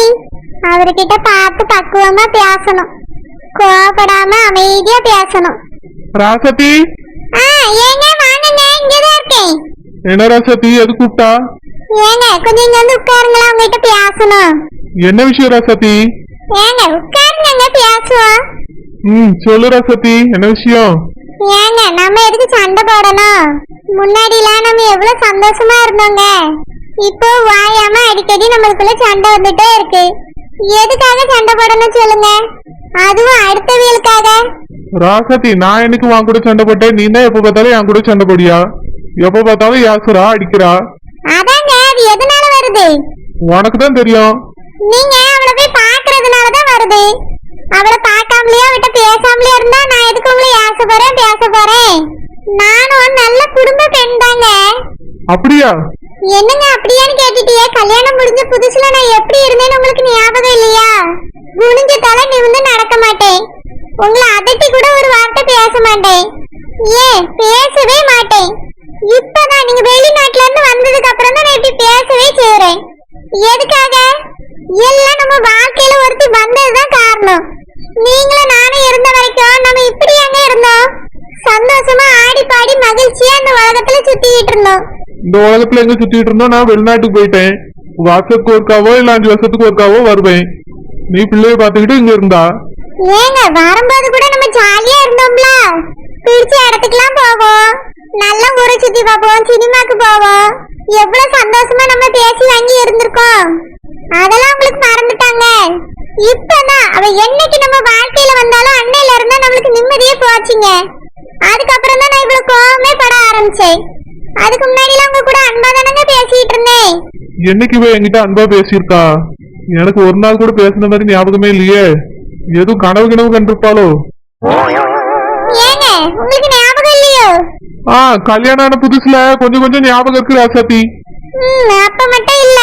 Mummy அவர்கிட்ட பார்த்து பக்குவமா பேசணும் கோவப்படாம அமைதியா பேசணும் ராசத்தி ஆ ஏங்க வாங்குங்க இங்கதான் இருக்கேன் என்ன ராசத்தி எது கூப்பிட்டா ஏங்க கொஞ்சம் இங்க வந்து உட்காருங்களா உங்ககிட்ட பேசணும் என்ன விஷயம் ராசத்தி ஏங்க உட்காருங்க பேசுவோம் ம் சொல்லு ராசத்தி என்ன விஷயம் ஏங்க நம்ம எதுக்கு சண்டை போடணும் முன்னாடிலாம் நம்ம எவ்வளவு சந்தோஷமா இருந்தோங்க இப்போ வாயாம அடிக்கடி நம்மளுக்குள்ள சண்டை வந்துட்டே இருக்கு. எதுக்காக சண்டை போடணும் சொல்லுங்க? அதுவும் அடுத்தவியலுக்காக ராசத்தி நான் என்னைக்கு உன் கூட சண்டை போட்டேன். நீ தான் எப்ப பார்த்தாலும் என் கூட சண்டை போடியா எப்ப பார்த்தாலும் யாசுரா அடிக்கிறா? அதாங்க அது எதனால வருது? உனக்கு தான் தெரியும். நீங்க அவளை போய் பாக்குறதுனால தான் வருது. அவளை பார்க்காமலேயே அவட்ட பேசாமலே இருந்தா நான் எதுக்கு உங்களை ஏச போறேன் பேச போறேன்? நானும் நல்ல குடும்ப பெண் தாங்க அப்படியா? என்னங்க அப்படியான்னு கேட்டுட்டியே? கல்யாணம் முடிஞ்ச புதுசுல நான் எப்படி இருந்தேன்னு உங்களுக்கு ஞாபகம் இல்லையா? குனிஞ்ச தலை நிமிந்து நடக்க மாட்டேன். உங்களை அதட்டி கூட ஒரு வார்த்தை பேச மாட்டேன். ஏன்? பேசவே மாட்டேன். இப்பதான் நீங்க வெளிநாட்டுல இருந்து வந்ததுக்கு அப்புறம் தான் நான் இப்படி பேசவே செய்யறேன் எதுக்காக? எல்லாம் நம்ம வாழ்க்கையில ஒருத்தி வந்ததுதான் காரணம். நீங்களும் நானும் இருந்த வரைக்கும் நம்ம இப்படி எங்க இருந்தோம். சந்தோஷமா ஆடி பாடி மகிழ்ச்சியா இந்த உலகத்துல சுத்திக்கிட்டு இருந்தோம். இந்த உலகத்துல எங்க சுத்திட்டு இருந்தோம்? நான் வெளிநாட்டுக்கு போயிட்டேன். வருஷத்துக்கு ஒருக்காவோ இல்ல அஞ்சு வருஷத்துக்கு ஒருக்காவோ வருவேன். நீ பிள்ளைய பாத்துக்கிட்டு இங்க இருந்தா? ஏங்க வரும்போது கூட நம்ம ஜாலியா இருந்தோம்ல. பிடிச்ச இடத்துக்குலாம் போவோம். நல்ல ஊரை சுத்தி பார்ப்போம் சினிமாக்கு போவோம். எவ்வளவு சந்தோஷமா நம்ம பேசி வாங்கி இருந்திருக்கோம். அதெல்லாம் உங்களுக்கு மறந்துட்டாங்க. இப்பதான் அவ என்னைக்கு நம்ம வாழ்க்கையில வந்தாலும் அன்னையில இருந்தா நம்மளுக்கு நிம்மதியே போச்சுங்க. அதுக்கப்புறம் தான் நான் இவ்வளவு கோவமே பட ஆரம்பிச்சேன். அதுக்கு முன்னாடிலாம் உங்க கூட அன்பா தானங்க பேசிட்டு இருந்தேன் என்னைக்கு இவ என்கிட்ட அன்பா பேசியிருக்கா? எனக்கு ஒரு நாள் கூட பேசின மாதிரி ஞாபகமே இல்லையே. எதுவும் கனவு கனவு கண்டிருப்பாளோ? ஏங்க உங்களுக்கு ஞாபகம் இல்லையோ? ஆ கல்யாணம் ஆன புதுசுல கொஞ்சம் கொஞ்சம் ஞாபகம் இருக்கு ராசாத்தி அப்ப மட்டும் இல்ல.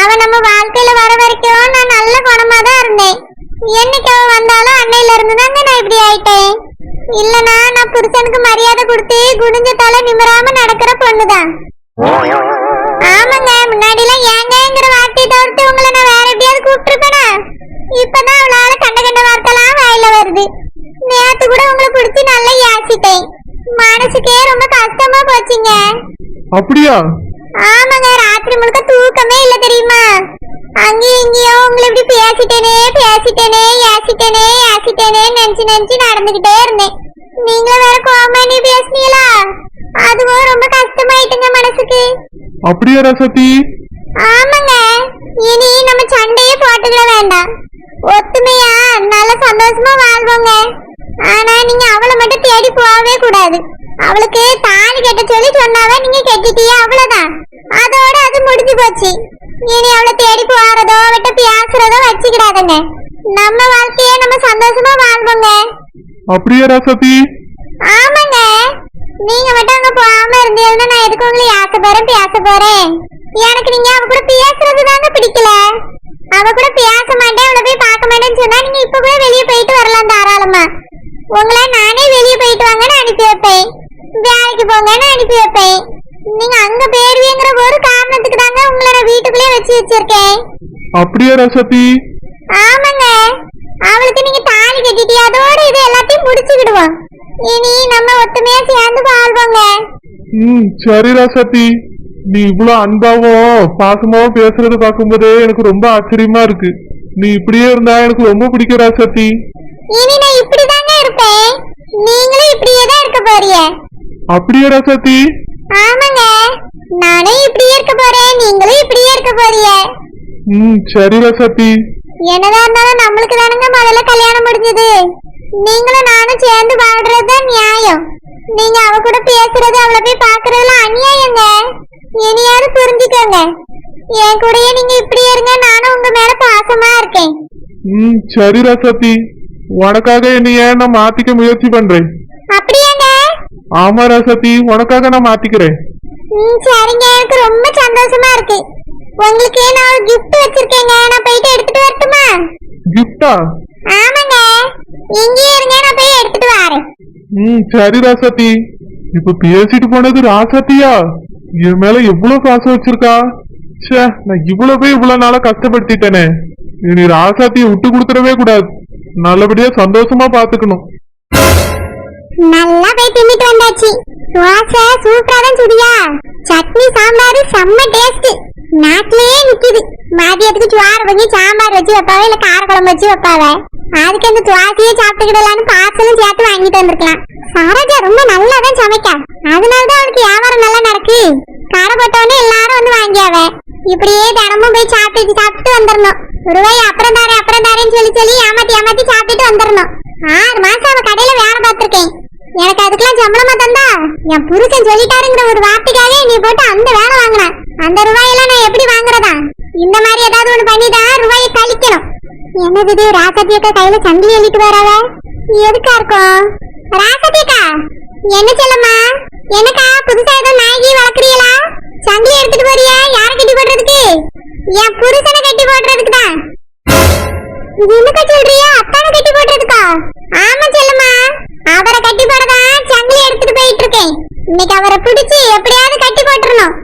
அவ நம்ம வாழ்க்கையில வர வரைக்கும் நான் நல்ல குணமா தான் இருந்தேன். என்னைக்கு அவ வந்தாலும் அன்னையில இருந்து தாங்க நான் இப்படி ஆயிட்டேன். இல்லனா நான் புருஷனுக்கு மரியாதை கொடுத்து குடிஞ்ச தலை நிமிராம நடக்கிற பொண்ணுதான். ஆமாங்க முன்னாடி எல்லாம் ஏங்கங்கிற வார்த்தையை தவிர்த்து உங்களை நான் வேற எப்படியாவது கூப்பிட்டுருப்பேனா? இப்பதான் அவளால கண்ட கண்ட வார்த்தைலாம் வாயில வருது. நேத்து கூட உங்களை பிடிச்சி நல்லா யாசிட்டேன். மனசுக்கே ரொம்ப கஷ்டமா போச்சுங்க. அப்படியா? ஆமாங்க ராத்திரி முழுக்க தூக்கமே இல்ல தெரியுமா? அங்கேயும் இங்கேயும் உங்களை இப்படி பேசிட்டேனே பேசிட்டேனே ஏசிட்டேனே ஏசிட்டேனே நினைச்சு நினைச்சு நடந்துகிட்டே இருந்தேன். நீங்களும் வேற கோவமா நீ பேசுனீங்களா? அதுவும் ரொம்ப கஷ்டமாயிட்டுங்க மனசுக்கு. அப்படியா ஆமாங்க. இனி நம்ம சண்டையே போட்டுக்கிட வேண்டாம். ஒத்துமையா நல்ல சந்தோஷமா வாழ்வோங்க. ஆனா நீங்க அவளை மட்டும் தேடி போகவே கூடாது. அவளுக்கு தாலி கட்ட சொல்லி சொன்னாவே நீங்க கட்டிட்டீங்க அவ்வளவுதான். அதோட அது முடிஞ்சு போச்சு. இனி அவளை தேடி போறதோ அவட்ட பேசுறதோ வச்சுக்கிடாதுங்க. நம்ம வாழ்க்கையே நம்ம சந்தோஷமா வாழ்வோங்க. அப்படியா ராசாத்தி? ஆமாங்க. நீங்க மட்டும் அங்க போகாம இருந்தீங்கன்னா நான் எதுக்கு உங்களை யாச போறேன் பேச போறேன்? எனக்கு நீங்க அவ கூட பேசுறது தாங்க பிடிக்கல. அவ கூட பேச மாட்டேன் அவளை போய் பார்க்க மாட்டேன்னு சொன்னா நீங்க இப்ப கூட வெளியே போயிட்டு வரலாம் தாராளமா. உங்களை நானே வெளியே போயிட்டு வாங்கன்னு அனுப்பி வைப்பேன். வேலைக்கு போங்கன்னு அனுப்பி வைப்பேன். நீங்க அங்க போயிருவீங்கிற ஒரு காரணத்துக்கு தாங்க உங்களை நான் வீட்டுக்குள்ளே வச்சு வச்சிருக்கேன். அப்படியா ராசாத்தி ஆமாங்க. அவளுக்கு நீங்க தாலி கட்டிட்டு அதோட இது எல்லாத்தையும் முடிச்சுக்கிடுவோம் இனி நம்ம ஒத்துமையா சேர்ந்து வாழ்வோங்க. ம் சரி ராசாத்தி நீ இவ்வளவு அன்பாவும் பாசமாவும் பேசுறது பார்க்கும்போதே எனக்கு ரொம்ப ஆச்சரியமா இருக்கு. நீ இப்படியே இருந்தா எனக்கு ரொம்ப பிடிக்கும் ராசாத்தி இனி நான் இப்படிதாங்க இருப்பேன். நீங்களும் இப்படியே தான் இருக்க போறீங்க. அப்படியே ராசாத்தி ஆமாங்க. நானும் இப்படியே இருக்க போறேன். நீங்களும் இப்படியே இருக்க போறீங்க. ம் சரி ராசாத்தி என்னதான் இருந்தாலும் நம்மளுக்கு தானுங்க முதல்ல கல்யாணம் முடிஞ்சது. நீங்களும் நானும் சேர்ந்து வாழ்றது தான் நியாயம். நீங்க அவ கூட பேசுறது அவளை போய் பாக்குறதுலாம் அநியாயங்க. இனியாவது புரிஞ்சுக்கோங்க. என் கூடயே நீங்க இப்படி இருங்க. நானும் உங்க மேல பாசமா இருக்கேன். ம் சரி ராசாத்தி உனக்காக என்னைய நான் மாத்திக்க முயற்சி பண்றேன். ஆமா ராசாத்தி உனக்காக நான் மாத்திக்கிறேன். சரிங்க. எனக்கு ரொம்ப சந்தோஷமா இருக்கு. உங்களுக்கு நான் gift வச்சிருக்கேங்க? நான் போயிட்டு எடுத்துட்டு வரட்டுமா? கிஃப்டா ஆமாங்க. இங்கேயே இருங்க நான் போய் எடுத்துட்டு வரேன். ம் சரி ராசாத்தி. இப்ப பேசிட்டு போனது ராசாத்தியா? என் மேல எவ்வளவு பாசம் வச்சிருக்கா? ச்சே நான் இவ்வளவு போய் இவ்வளவு நாளா கஷ்டப்படுத்திட்டேனே. இனி ராசாத்திய விட்டு கொடுத்துடவே கூடாது. நல்லபடியா சந்தோஷமா பாத்துக்கணும். நல்லா போய் தின்னுட்டு வந்தாச்சு. தோசை சூப்பரா தான் சுடியா சட்னி சாம்பார் செம்ம டேஸ்ட் நாட்டிலேயே நிக்குது. மதியத்துக்கு சுவாறு பண்ணி சாம்பார் வச்சு வைப்பாவே இல்ல கார குழம்பு வச்சு வைப்பாவே? அதுக்கு அந்த துவாசியே சாப்பிட்டுக்கிடலான்னு பார்சலும் சேர்த்து வாங்கிட்டு வந்திருக்கலாம். சரோஜா ரொம்ப நல்லா தான் சமைக்கா. அதனாலதான் அவளுக்கு வியாபாரம் நல்லா நடக்கு. கடை போட்டவனே எல்லாரும் வந்து வாங்கியாவ. இப்படியே தினமும் போய் சாப்பிட்டு சாப்பிட்டு வந்துடணும். ரூபாய் அப்புறம் தாரேன் அப்புறம் தாரேன்னு சொல்லி சொல்லி ஏமாத்தி ஏமாத்தி சாப்பிட்டு வந்துடணும். ஆறு மாசம் அவ கடையில வேலை பார்த்திருக்கேன். எனக்கு அதுக்கெல்லாம் சம்பளமா தந்தா? என் புருஷன் சொல்லிட்டாருங்கிற ஒரு வார்த்தைக்காக நீ போட்டு அந்த வேலை வாங்கின. அந்த ரூபாயெல்லாம் நான் எப்படி வாங்குறதா? இந்த மாதிரி ஏதாவது ஒண்ணு பண்ணிட்டா ரூபாயை கழிக்கணும். என்னது இது ராசத்தியக்கா கையில சங்கிலி எழுதிட்டு வராவ எதுக்கா இருக்கும் ராசத்தியக்கா என்ன சொல்லம்மா என்னக்கா புதுசா ஏதோ நாயகி வளர்க்குறீங்களா? சங்கிலி எடுத்துட்டு போறியா யார கட்டி போடுறதுக்கு? என் புருஷனை கட்டி போடுறதுக்கு தான் என்னக்கா சொல்றியா அத்தானை கட்டி போடுறதுக்கா? ஆமா செல்லம்மா அவரை கட்டி போடதான் சங்கிலி எடுத்துட்டு போயிட்டு இருக்கேன் இன்னைக்கு அவரை பிடிச்சு எப்படியாவது கட்டி போட்டுறணும்.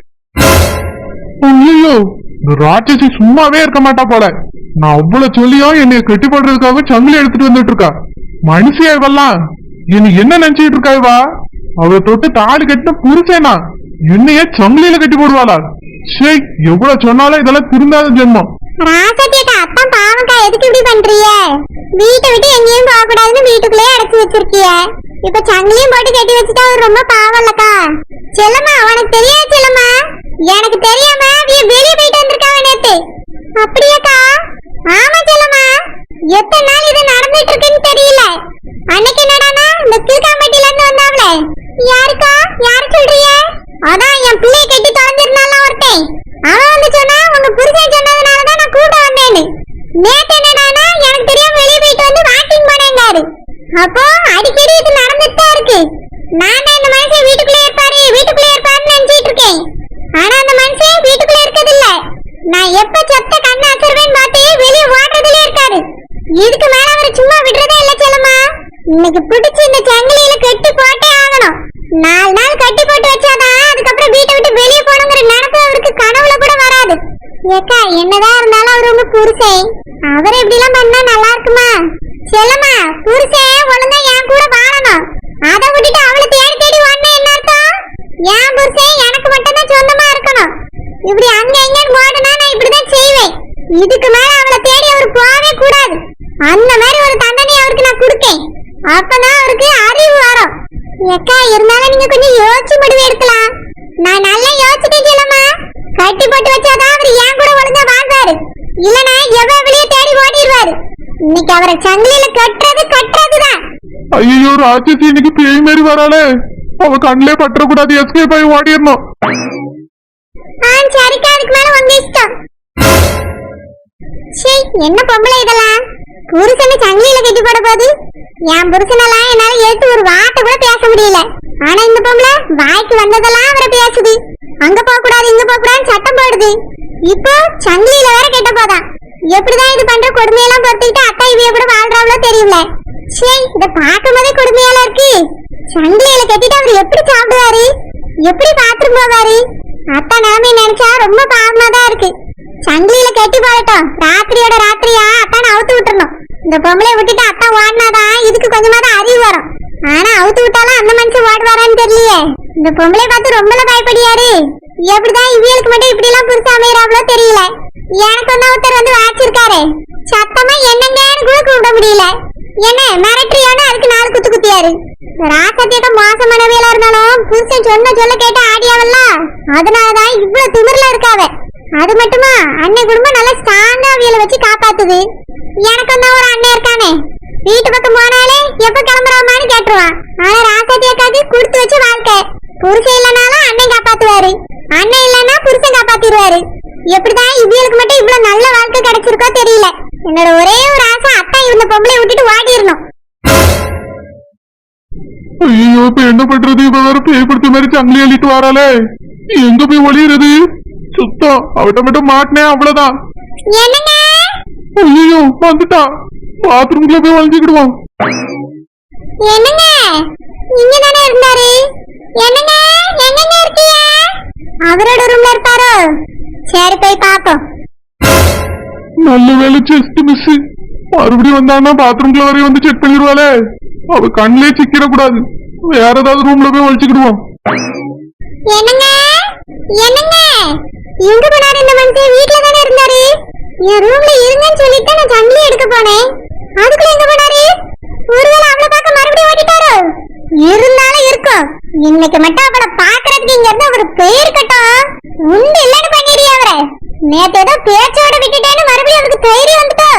ஐயோ இந்த ராட்சசி சும்மாவே இருக்க மாட்டா போல. நான் அவ்வளவு சொல்லியும் என்னைய கட்டி போடுறதுக்காக சங்கிலி எடுத்துட்டு வந்துட்டு இருக்கா மனுஷியா இவெல்லாம் என்ன என்ன நினைச்சிட்டு இருக்கா இவா? அவ தொட்டு தாலி கட்டின புருஷனா? என்னையே சங்கிலியில கட்டி போடுவாளா? சே எவ்வளவு சொன்னாலும் இதெல்லாம் திருந்தாத ஜென்மம். ராசத்தியக்கா அத்தான் பாவக்கா எதுக்கு இப்படி பண்றீங்க? வீட்டை விட்டு எங்கேயும் போக கூடாதுன்னு வீட்டுக்குள்ளேயே அடைச்சு வச்சிருக்கிய. இப்ப சங்கிலியும் போட்டு கட்டி வச்சுட்டா அவர் ரொம்ப பாவம் இல்லக்கா. செல்லம்மா உனக்கு தெரியாது செல்லம்மா? எனக்கு தெரியாம அவிய வெளியே போயிட்டு அப்படியாக்கா? ஆமா செல்லம்மா. எத்தனை நாள் இது நடந்துட்டு இருக்குன்னு தெரியல. அன்னைக்கு என்னடானா இந்த திருக்காம்பட்டியில இருந்து வந்தாவல யாருக்கா? யாரு சொல்றீங்க? அதான் என் பிள்ளைய கட்டி தொலைஞ்சிருந்தால ஒருத்தன். அவன் வந்து சொன்னா உங்க புருஷன் சொன்னதுனால தான் நான் கூட்ட வந்தேன்னு. நேத்து என்னடானா எனக்கு தெரியாம வெளியே போயிட்டு வந்து வாக்கிங் போனேங்காரு அப்போ அடிக்க இது நடந்துட்டு தான் இருக்கு நான் தான் இந்த மனுஷன் வீட்டுக்குள்ளே இருப்பாரு வீட்டுக்குள்ளே இருப்பாருன்னு நினைச்சிட்டு இருக்கேன் ஆனா அந்த மனுஷன் வீட்டுக்குள்ளே இருக்கது இல்ல நான் எப்ப செத்த கண்ணு அசர்வேன்னு பார்த்து வெளியே ஓடுறதுல இருக்காரு இதுக்கு மேல அவர் சும்மா விடுறதே இல்ல செல்லம்மா. இன்னைக்கு பிடிச்சு இந்த சங்கிலியில கட்டி போட்டே ஆகணும். நாலு நாள் கட்டி போட்டு வச்சாதான் அதுக்கப்புறம் வீட்டை விட்டு வெளியே போகணுங்கிற நினைப்பு அவருக்கு கனவுல கூட வராது. ஏக்கா என்னதான் இருந்தாலும் அவர் உங்க புருஷன் அவர் இப்படி எல்லாம் பண்ணா நல்லா இருக்குமா? செல்லம்மா புருஷன் ஒழுங்கா என் கூட வாழணும். அதை விட்டுட்டு அவளை தேடி தேடி வந்தா என்ன அர்த்தம்? என் புருஷன் எனக்கு மட்டும் தான் சொந்தமா இருக்கணும். இப்படி அங்க எங்கன்னு ஓடுனா நான் இப்படிதான் செய்வேன். இதுக்கு மேல அவளை தேடி அவர் போகவே கூடாது. அந்த மாதிரி ஒரு தண்டனை அவருக்கு நான் கொடுக்கேன் அப்பதான் அவருக்கு அறிவு வரும். ஏக்கா இருந்தாலும் நீங்க கொஞ்சம் யோசிச்சு முடிவு எடுக்கலாம் நான் நல்லா யோசிச்சுட்டே சொல்லமா கட்டி போட்டு வச்சாதான் அவர் ஏன் கூட ஒழுங்கா வாழ்வாரு. இல்லனா எவ்வளவு வெளியே தேடி ஓடிடுவாரு. இன்னைக்கு அவரை சங்கிலியில கட்டுறது கட்டுறதுதான். ஐயோ ராட்சசி இன்னைக்கு பேய் மாதிரி வராளே. அவ கண்ணிலே பற்றக்கூடாது எஸ்கேப் ஆகி ஓடிடணும். ஆ சரிக்கா அதுக்கு மேல உங்க இஷ்டம். சே என்ன பொம்பளை இதெல்லாம்? புருஷனை சங்கிலியில கட்டி போட போகுது? என் புருஷனெல்லாம் என்னால எடுத்து ஒரு வார்த்தை கூட பேச முடியல. ஆனா இந்த பொம்பளை வாய்க்கு வந்ததெல்லாம் அவரை பேசுது. அங்க போக கூடாது இங்க போக கூடாதுன்னு சட்டம் போடுது. இப்போ சங்கிலியில வேற கெட்ட போதான் எப்படிதான் இது பண்ற கொடுமையெல்லாம் பொறுத்துக்கிட்டு அத்தா இவைய கூட வாழ்றாவளோ தெரியல சே இத பார்க்கும் போதே கொடுமையால இருக்கு. சங்கிலியில கட்டிட்டு அவர் எப்படி சாப்பிடுவாரு? எப்படி பாத்ரூம் போவாரு? அத்தா நிலைமை நினைச்சா ரொம்ப பாவமா தான் இருக்கு. சங்கிலியில கட்டி போடட்டும். ராத்திரியோட ராத்திரியா? அத்தானை அவுத்து விட்டுறணும். இந்த பொம்பளை விட்டுட்டு அத்தா ஓடினாதான் இதுக்கு கொஞ்சமாவது அறிவு வரும். ஆனா அவுத்து விட்டாலும் அந்த மனுஷன் ஓடுவாரான்னு தெரியலையே. இந்த பொம்பளை பார்த்து ரொம்ப பயப்படியாரு எப்படிதான் இவியலுக்கு மட்டும் இப்படி எல்லாம் புதுசா அமையறாங்களோ தெரியல. எனக்கு வந்து ஒருத்தர் வந்து வாச்சிருக்காரு. சத்தமா என்னங்கன்னு கூட கூப்பிட முடியல. என்ன மிரட்டுறியோன்னு அதுக்கு நாலு குத்து குத்தியாரு. ராசத்தியோட மோசமானவையில இருந்தாலும் புருஷன் சொன்ன சொல்ல கேட்டு ஆடியாவல்ல. அதனாலதான் இவ்வளவு திமிர்ல இருக்காவ. அது மட்டுமா? அண்ணன் குடும்பம் நல்லா ஸ்ட்ராங்கா அவியல வச்சு காப்பாத்துது. எனக்கு தான் ஒரு அண்ணன் இருக்கானே. வீட்டு பக்கம் போனாலே எப்ப கிளம்புறாமான்னு கேட்டுருவான் ஆனா ராசாத்தி அக்காக்கு குடுத்து வச்சு வாழ்க்கை. புருஷன் இல்லனாலும் அண்ணன் காப்பாத்துவாரு. அண்ணன் இல்லனா புருஷன் காப்பாத்திடுவாரு. எப்படிதான் இவியலுக்கு மட்டும் இவ்வளவு நல்ல வாழ்க்கை கிடைச்சிருக்கோ தெரியல. என்னோட ஒரே ஒரு ஆசை அத்தா இருந்த பொம்பளை விட்டுட்டு ஓடிடணும். ஐயோ இப்ப என்ன பண்றது? இவ வேற பேய் பிடிச்ச மாதிரி சங்கிலி அள்ளிட்டு வராளே. எங்க போய் ஒளியிறது? சுத்தம் அவட்ட மட்டும் மாட்டினேன் அவ்வளவுதான். ஐயோ வந்துட்டா. பாத்ரூம்குள்ள போய் ஒளிஞ்சுக்கிடுவோம் என்னங்க? இங்க தானே இருந்தாரு? என்னங்க? எங்கங்க இருக்கீங்க அவரோட ரூம்ல இருப்பாரோ சரி போய் பாப்போம். நல்ல வேலை செஸ்ட் மிஸ் மறுபடியும் வந்தான்னா பாத்ரூம்குள்ள வரையும் வந்து செக் பண்ணிடுவாளே. அவ கண்ணிலே சிக்கிட கூடாது வேற ஏதாவது ரூம்ல போய் ஒழிச்சுக்கிடுவோம் என்னங்க? என்னங்க? எங்க போனாரு இந்த மனுஷன்? வீட்ல தானே இருந்தாரு. என் ரூம்ல இருங்கன்னு சொல்லிட்டு நான் சங்கிலி எடுக்க போனேன். அதுக்குள்ள எங்க போனாரு? ஒருவேளை அவளை பார்க்க மறுபடியும் ஓடிட்டாரோ இருந்தாலும் இருக்கும். இன்னைக்கு மட்டும் அவளை பாக்குறதுக்கு இங்க இருந்து அவர் கட்டும். உண்டு இல்லைன்னு பண்ணிடு அவரை. நேத்து ஏதோ பேச்சோட விட்டுட்டேன்னு மறுபடியும் அவருக்கு தைரியம் வந்துட்டோ.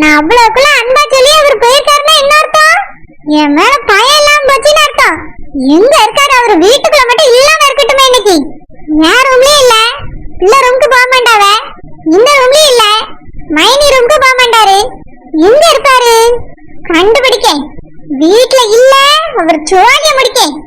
நான் அவ்வளவுக்குள்ள அன்பா சொல்லி அவர் போயிருக்காருன்னா என்ன அர்த்தம்? என் மேல பயம் இல்லாம போச்சுன்னு அர்த்தம். எங்க இருக்காரு? அவர் வீட்டுக்குள்ள மட்டும் இல்லாம என் ரூம்லயே இல்ல. பிள்ளை ரூமுக்கு போக மாட்டாவ. இந்த ரூம்லயே இல்ல. மைனி ரூமுக்கு போக மாட்டாரு. எங்க இருப்பாரு? கண்டுபிடிக்க வீட்டுல இல்ல. அவர் சோழிய முடிக்கேன்.